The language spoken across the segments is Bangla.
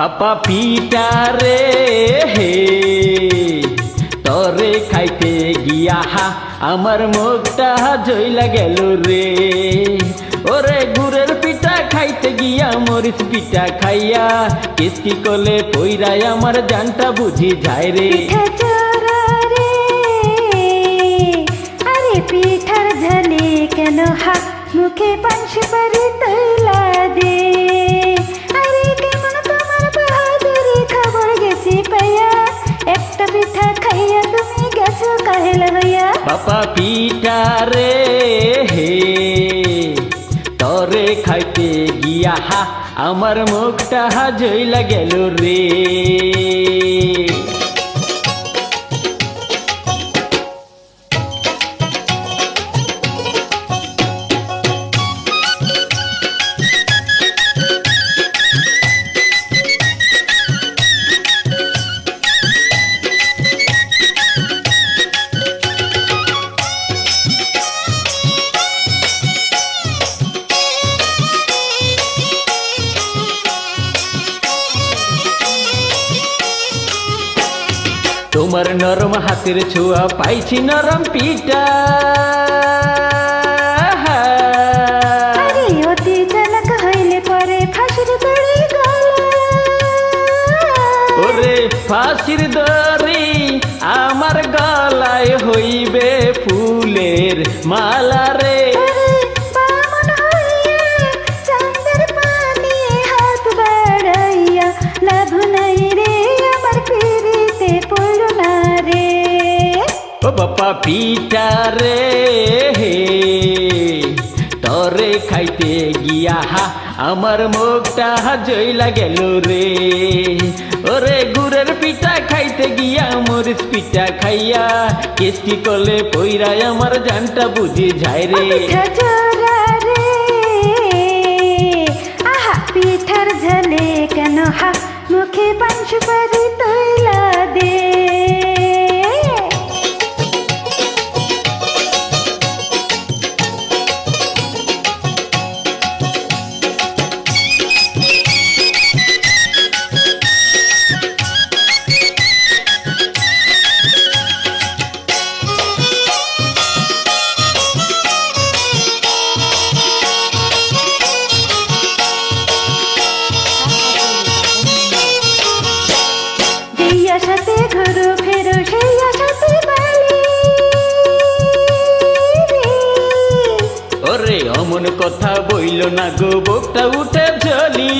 বাপা পিটারে হে, তরে খাইতে গিয়া হা, আমার মুখটা জইলা গেল রে। ওরে গুড়ের পিঠা খাইতে গিয়া, মরিচ পিঠা খাইয়া কিসকি কলে পইরাই আমার জানটা বুঝি যায় রে। রে পিঠার ঝালে কেন হাত মুখে পান সুপারি হইয়া পিটা রে হে তরে খাইতে গিয়া হা আমার মুখটা জইলা গেল রে। তোমার নরম হাতের ছোঁয়া পাইছি নরম পিঠা। পরে ফাঁসির ওরে দড়ি আমার গলায় হইবে ফুলের মালা রে। ও বাপা পিঠা রে হে। তরে খাইতে গিয়া হা, আমার মুখটা জইলা গেল রে। ওরে গুড়ের পিঠা খাইতে গিয়া, মরিচ পিঠা খাইয়া কেষ্টি কলে পইরাই আমার জানটা বুঝি যায় রে। পিঠার ঝালে কেন হা? মুখে পান সুপারি তৈলা দে। ওরে কথা বইল না গো বুকটা উঠে জ্বলে।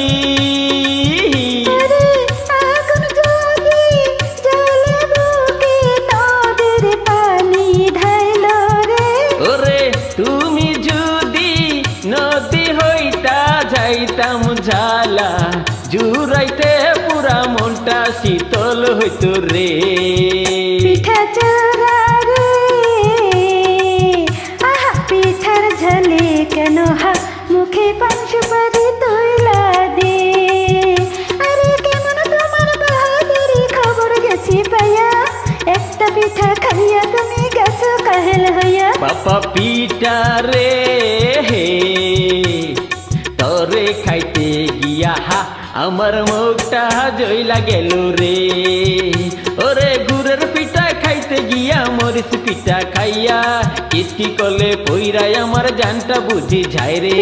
রে। তুমি যদি নদী হইতা যাইতাম ঝালা জুরাইতে পুরা মনটা শীতল হইত রে। কাহেল হইয়া বাপা পিটা রে হে তরে খাইতে গিয়া হা আমার মুখটা জইলা গেল রে ওরে গুড়ের পিঠা খাইতে গিয়া মরিচ পিঠা খাইয়া কিসকি কলে পইরাই আমার জানটা বুঝি যায় রে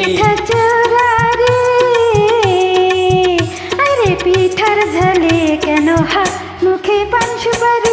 আরে পিঠার ঝালে কেন হা মুখে পান সুপারি